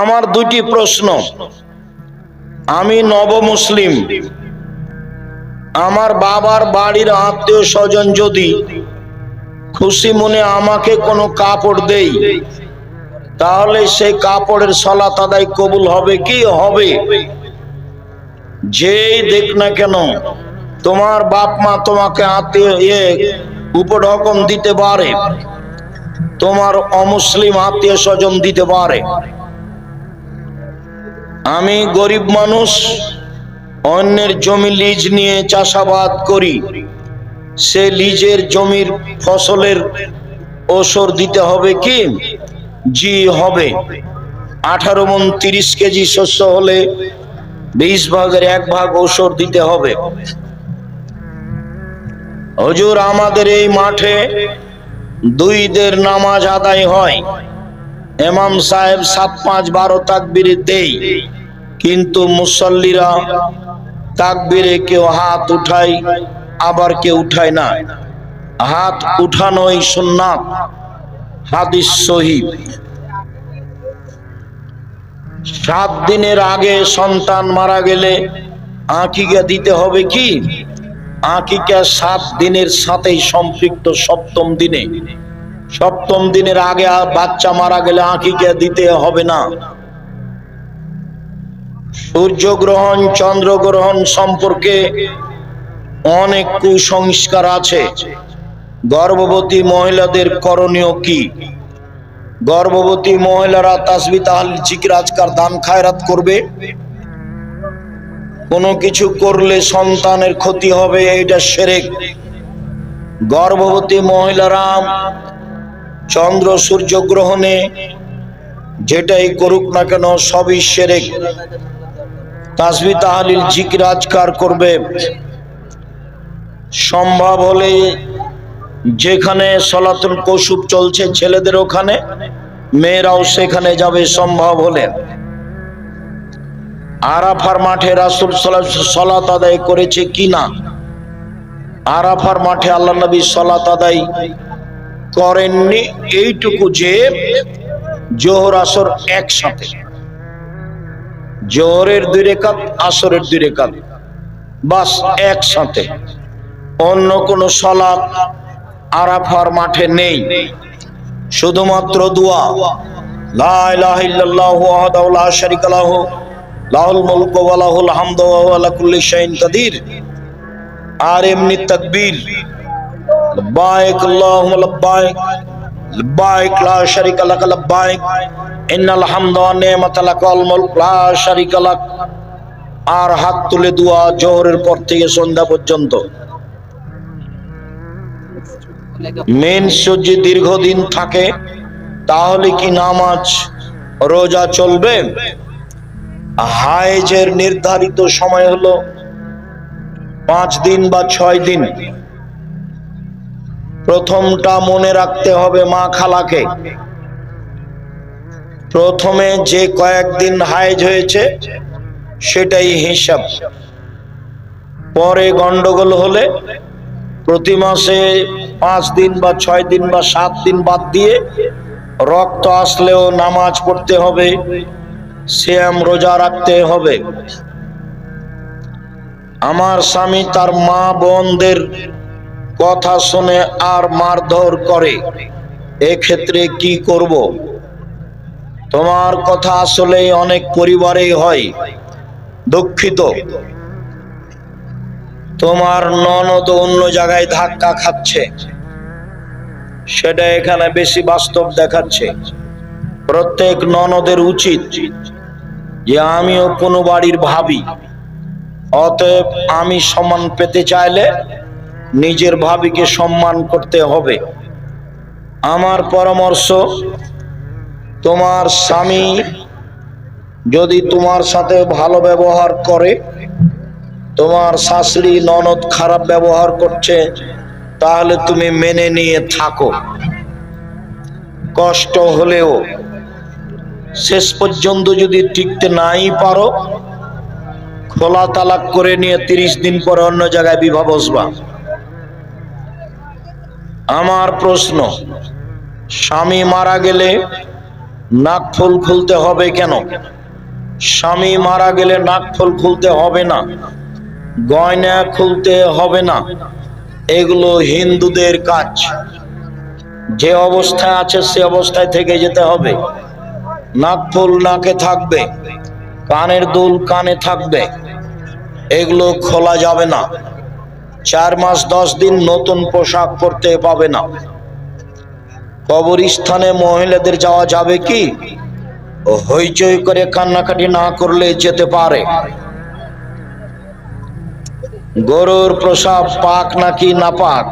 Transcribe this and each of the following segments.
আমার দুটি প্রশ্ন। আমি নবমুসলিম। আমার বাবার বাড়ির আত্মীয় স্বজন যদি খুশি মনে আমাকে কোনো কাপড় দেই তাহলে সেই কাপড়ের সলাত আদায় কবুল হবে কি? হবে। যেই দেখ না কেন, তোমার বাপ মা তোমাকে আত্মীয় ইয়ে দিতে পারে, তোমার অমুসলিম আত্মীয় স্বজন দিতে পারে। আমি গরিব মানুষ, অন্যের জমি লিজ নিয়ে চাষাবাদ করি। সে লিজের জমির ফসলের ওসর দিতে হবে কি? জি, হবে। আঠারো মন তিরিশ কেজি শস্য হলে বিশ ভাগের এক ভাগ ওসর দিতে হবে। হজুর, আমাদের এই মাঠে দুইদের নামাজ আদায় হয়। এমাম সাহেব সাত পাঁচ বারো তাকবির দেই, কিন্তু মুসল্লিরা তাকবিরে কেউ হাত উঠায়, আবার কেউ উঠায় না। হাত উঠানোই সুন্নাত, হাদিস শহীদ সাত দিনের আগে সন্তান মারা গেলে আঁকিকা দিতে হবে কি? আঁকিকা সাত দিনের সাথেই সম্পৃক্ত সপ্তম দিনে। সপ্তম দিনের আগে বাচ্চা মারা গেলে আঁকিকা দিতে হবে না। সূর্যগ্রহণ, চন্দ্রগ্রহণ সম্পর্কে অনেক কুসংস্কার আছে। গর্ভবতী মহিলাদের করণীয় কি? গর্ভবতী মহিলারা তাসবি তাহাল জিকির আজকার দান খায়রাত করবে? কোনো কিছু করলে সন্তানের ক্ষতি হবে এটা সেরেক। গর্ভবতী মহিলারা চন্দ্র সূর্য গ্রহণে যেটাই করুক না কেন সবই তাসবি তাহালিল জিকির আজকার করবে। সম্ভব হলে যেখানে সলাতুল কৌসুব চলছে ছেলেদের ওখানে, মেয়েরাও সেখানে যাবে সম্ভব হলে। আরাফার মাঠে রাসুল সলাত আদায় করেছে কি না আরাফার মাঠে আল্লাহ নবী সলাত আদায় করেননি, এইটুকু যে জোহর আসর একসাথে। জোহরের দুই রেখাত, আসরের দুই রেখাত, বাস একসাথে। অন্য কোনো সলাপ আরাফার মাঠে নেই। শুধুমাত্র দোয়া। আর এমনি তাকবীর। আল্লাহুম্মা লব্বাইক লব্বাইক লা শারীকা লাক লব্বাইক ইন্নাল হামদা ওয়া নি'মাতা লাকাল মুলক লা শারীকা লাক আর হাত তুলে দোয়া জোহরের পর থেকে সন্ধ্যা পর্যন্ত। মেন সূর্য দীর্ঘদিন থাকে, তাহলে কি নামাজ, রোজা চলবে? হায়েজের নির্ধারিত সময় হলো পাঁচ দিন বা ছয় দিন। প্রথমটা মনে রাখতে হবে মা খালাকে। প্রথমে যে কয়েকদিন হায়েজ হয়েছে, সেটাই হিসাব। পরে গন্ডগোল হলে প্রতি মাসে পাঁচ দিন বা ছয় দিন বা সাত দিন বাদ দিয়ে রক্ত আসলেও নামাজ পড়তে হবে শ্যাম রোজা রাখতে হবে। আমার স্বামী তার মা বোনদের কথা শুনে আর মারধর করে। এক্ষেত্রে কি করব? তোমার কথা আসলে অনেক পরিবারেই হয়, দুঃখিত। তোমার ননদ অন্য জায়গায় ধাক্কা খাচ্ছে। সেটা এখানে বেশি বাস্তব দেখাচ্ছে। প্রত্যেক ননদের উচিত যে আমিও কোনো বাড়ির ভাবি, অতএব আমি সম্মান পেতে চাইলে নিজের ভাবিকে সম্মান করতে হবে। আমার পরামর্শ, তোমার স্বামী যদি তোমার সাথে ভালো ব্যবহার করে, তোমার শাশুড়ি ননদ খারাপ ব্যবহার করছে, তাহলে তুমি মেনে নিয়ে থাকো। কষ্ট হলেও শেষ পর্যন্ত যদি টিকতে নাই পারো খোলা তালাক করে নিয়ে তিরিশ দিন পরে অন্য জায়গায় বিবাহ বসবা। আমার প্রশ্ন, স্বামী মারা গেলে নাক ফুল খুলতে হবে কেন? স্বামী মারা গেলে নাক ফুল খুলতে হবে না, গয়না খুলতে হবে না, এগুলো হিন্দুদের কাজ। যে অবস্থায় আছে সে অবস্থায় থেকে যেতে হবে। নাক ফুল নাকে থাকবে, কানের দুল কানে থাকবে, এগুলো খোলা যাবে না। চার মাস, দশ দিন নতুন পোশাক পরতে পাবে না। কবরস্থানে মহিলাদের যাওয়া যাবে কি? হইচই করে কান্নাকাটি না করলে যেতে পারে। গরুর প্রসাব পাক নাকি না পাক।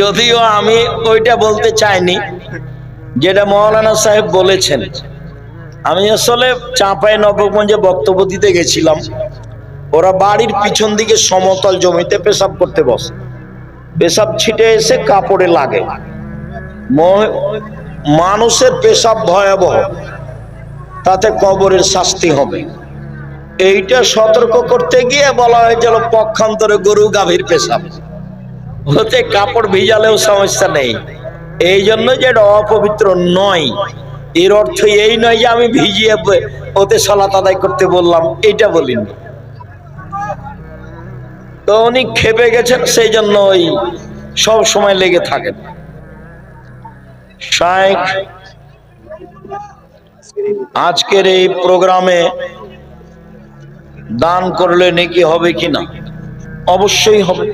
যদিও আমি ওইটা বলতে চাইনি, যেটা মৌলানা সাহেব বলেছেন। আমি আসলে চাঁপাই নবগঞ্জে বক্তব্য দিতে গেছিলাম। ওরা বাড়ির পিছন দিকে সমতল জমিতে পেশাব করতে বসে। পেশাব ছিটে এসে কাপড়ে লাগে। মানুষের পেশাব ভয়াবহ। তাতে কবরের শাস্তি হবে। এইটা সতর্ক করতে গিয়ে বলা হয়েছিল পক্ষান্তরে গরু গাভীর পেশাব। হতে কাপড় ভিজালেও সমস্যা নেই। এই জন্য যে এটা অপবিত্র নয়। এর অর্থ এই নয় যে আমি ভিজিয়ে ওতে সলাত আদায় করতে বললাম এটা বলিনি। তো উনি খেপে গেছেন, সেই জন্য ওই সব সময় লেগে থাকেন আজকের এই প্রোগ্রামে দান করলে নাকি হবে কিনা অবশ্যই হবে।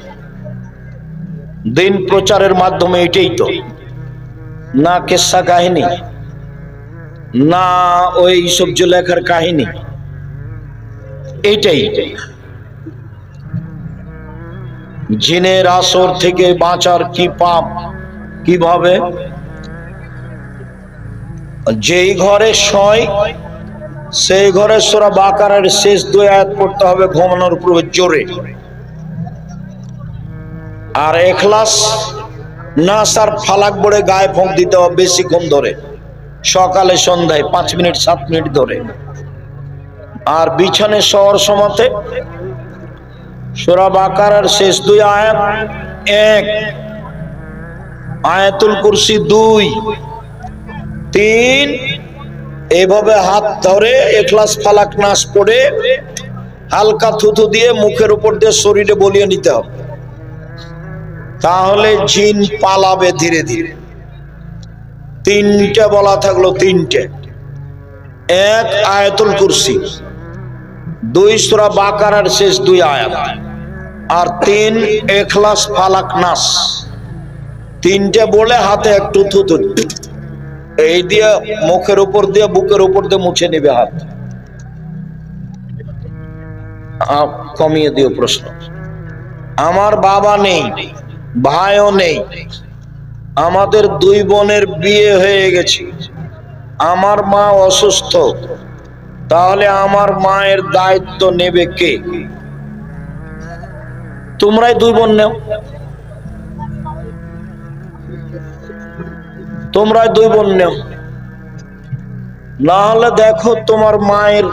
দিন প্রচারের মাধ্যমে এটাই তো। না কেসা কাহিনী না, ওই সবজ লেখার কাহিনী। এইটাই। জিনের আসর থেকে বাঁচার কি পাপ, কীভাবে? যেই ঘরে শয় সেই ঘরে সোরা বাকারের শেষ দুই আয়াত পড়তে হবে ঘুমানোর পূর্বে জোরে। আর এখলাস, না স্যার ফালাক বড়ে গায়ে ফোঁক দিতে হবে বেশিক্ষণ ধরে। সকালে সন্ধ্যায় পাঁচ মিনিট, সাত মিনিট ধরে। আর বিছানে শহর সমাতে সোরা বাকারের শেষ দুই আয়াত, এক। আয়াতুল কুরসি দুই, তিন। এইভাবে হাত ধরে এখলাস, ফালাক নাশ পড়ে হালকা থুথু দিয়ে মুখের উপর দিয়ে শরীরে বলিয়ে নিতে হবে। তাহলে জিন পালাবে ধীরে ধীরে। তিনটে বলা থাকল তিনটে। এক আয়াতুল কুরসি, দুই সুরা বাকারার শেষ দুই আয়াত, আর তিন এখলাস ফালাক নাস। তিনটে বলে হাতে একটু থুতু এই দিয়ে মুখের উপর দিয়ে, বুকের উপর দিয়ে মুছে নেবে হাত। কমিয়ে দিও প্রশ্ন। আমার বাবা নেই, ভাইও নেই আমাদের দুই বোনের বিয়ে হয়ে গেছে। আমার মা অসুস্থ, তাহলে আমার মায়ের দায়িত্ব নেবে কে? তোমরাই দুই বোন নেও। তোমরাই দুই বোন নেও। না হলে দেখো তোমার মায়ের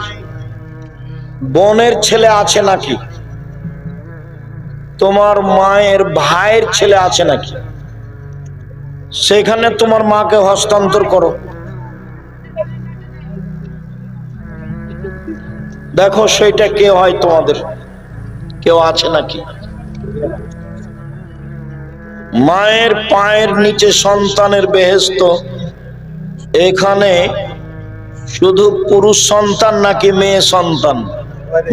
বোনের ছেলে আছে নাকি? তোমার মায়ের ভাইয়ের ছেলে আছে নাকি? সেখানে তোমার মাকে হস্তান্তর করো। দেখো সেইটা কে হয় তোমাদের। কেউ আছে নাকি? মায়ের পায়ের নিচে সন্তানের বেহেস্ত এখানে শুধু পুরুষ সন্তান নাকি মেয়ে সন্তান?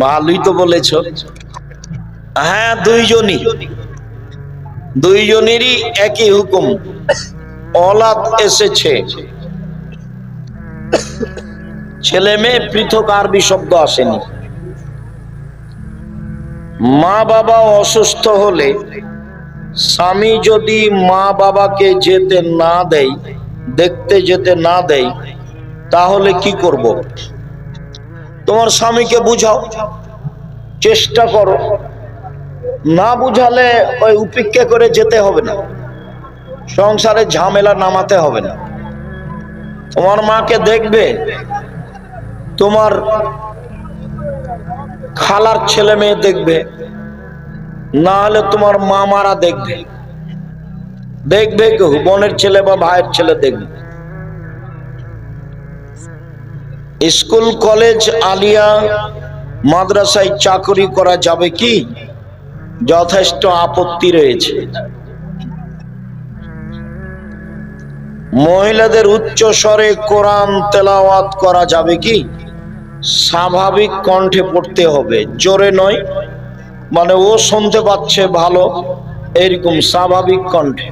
ভালোই তো বলেছ। হ্যাঁ দুইজনই। দুইজনেরই একই হুকুম। অলাদ এসেছে। ছেলে মেয়ে পৃথক আরবি শব্দ আসেনি। মা বাবা অসুস্থ হলে স্বামী যদি মা বাবাকে যেতে না দেয়, দেখতে যেতে না দেয়, তাহলে কি করব? তোমার স্বামীকে বুঝাও। চেষ্টা করো। না বুঝালে ওই উপেক্ষা করে যেতে হবে না। সংসারে ঝামেলা নামাতে হবে না। তোমার মাকে দেখবে, তোমার খালার ছেলে মেয়ে দেখবে না হলে তোমার মামারা দেখবে। দেখবে কেউ বোনের ছেলে বা ভাইয়ের ছেলে দেখবে। স্কুল, কলেজ, আলিয়া, মাদ্রাসায় চাকরি করা যাবে কি? যথেষ্ট আপত্তি রয়েছে। মহিলাদের উচ্চ স্বরে কোরআন তেলাওয়াত করা যাবে কি? স্বাভাবিক কণ্ঠে পড়তে হবে, জোরে নয়। মানে ও শুনতে পাচ্ছে ভালো, এরকম স্বাভাবিক কণ্ঠে।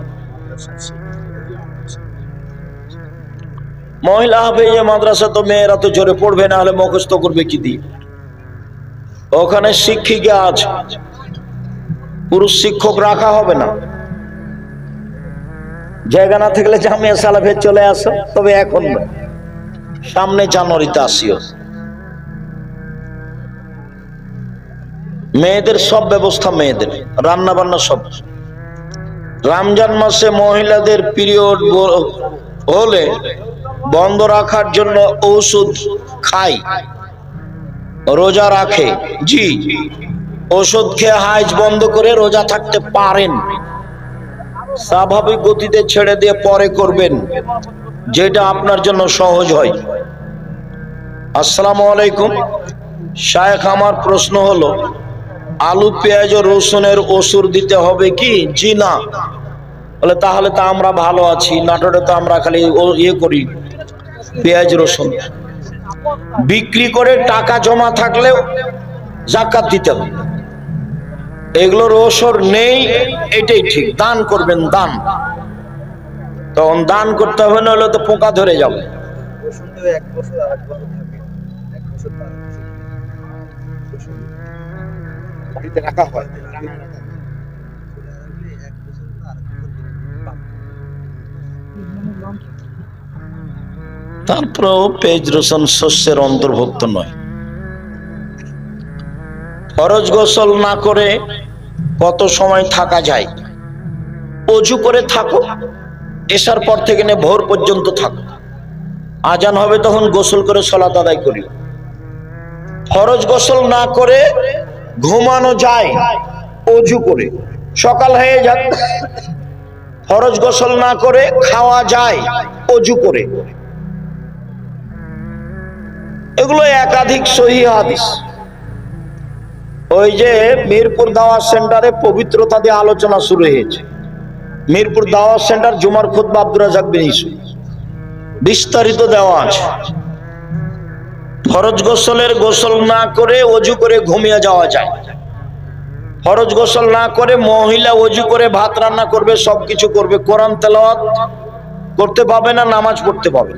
মহিলা হবে যে মাদ্রাসা, তো মেয়েরা তো জোরে পড়বে না হলে মুখস্থ করবে কি দিয়ে? ওখানে শিক্ষিকা আছে। পুরুষ শিক্ষক রাখা হবে না। জায়গা না থাকলে জামিয়া সালাফে চলে আসো, তবে এখন সামনে জানুয়ারিতে আসিও। মেয়েদের সব ব্যবস্থা মেয়েদের রান্না বান্না সব। রমজান মাসে মহিলাদের পিরিয়ড হলে বন্ধ রাখার জন্য ওষুধ খাই, রোজা রাখে। জি। ওষুধ খেয়ে হাইজ বন্ধ করে রোজা থাকতে পারেন। স্বাভাবিক গতিতে ছেড়ে দিয়ে পরে করবেন, যেটা আপনার জন্য সহজ হয়। আসসালামু আলাইকুম। শায়েখ, আমার প্রশ্ন হলো, আলু, পেঁয়াজ ও রসুনের ওষুধ দিতে হবে কি? জি না। বলে, তাহলে তো আমরা ভালো আছি, নাটোরে তো আমরা খালি ইয়ে করি, পেঁয়াজ, রসুন। বিক্রি করে টাকা জমা থাকলেও জাকাত দিতে হবে। এগুলোর ওসর নেই, এটাই ঠিক। দান করবেন, দান। তখন দান করতে হবে না হলে তো পোকা ধরে যাবে। তারপরেও পেজ রসুন শস্যের অন্তর্ভুক্ত নয়। ফরজ গোসল না করে কত সময় থাকা যায়? অজু করে থাকো। এসার পর থেকে নিয়ে ভোর পর্যন্ত থাকো। আজান হবে তখন গোসল করে সলাত আদায় করি ফরজ গোসল না করে ঘুমানো যায় অজু করে। সকাল হয়ে যাক। ফরজ গোসল না করে খাওয়া যায় অজু করে। এগুলো একাধিক সহি হাদিস। ওই যে মিরপুর দাওয়াত সেন্টারে পবিত্রতা দিয়ে আলোচনা শুরু হয়েছে। মিরপুর দাওয়াত সেন্টার জুমার খুদ্া আব্দুর রাজাক বিন ইসু বিস্তারিত দেওয়া আছে। ফরজ গোসলের গোসল না করে অজু করে ঘুমিয়ে যাওয়া যায়। ফরজ গোসল না করে মহিলা অজু করে ভাত রান্না করবে, সবকিছু করবে, কোরআন তেলাওয়াত করতে পাবে না, নামাজ পড়তে পাবে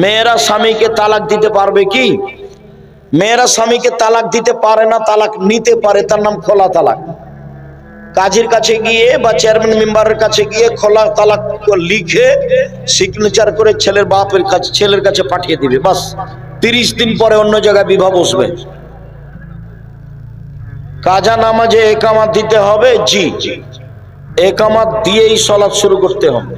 মেয়েরা স্বামীকে তালাক দিতে পারবে কি? মেয়েরা স্বামীকে তালাক দিতে পারে না, তালাক নিতে পারে, তার নাম খোলা তালাক। কাজীর কাছে গিয়ে বা চেয়ারম্যান মেম্বারের কাছে গিয়ে খোলা তালাক লিখে সিগনেচার করে ছেলের বাপের কাছে, ছেলের কাছে পাঠিয়ে দিবে। বাস, তিরিশ দিন পরে অন্য জায়গায় বিবাহ বসবে। কাজা নামাজে একামাত দিতে হবে? জি জি। একামাত দিয়েই সলাৎ শুরু করতে হবে।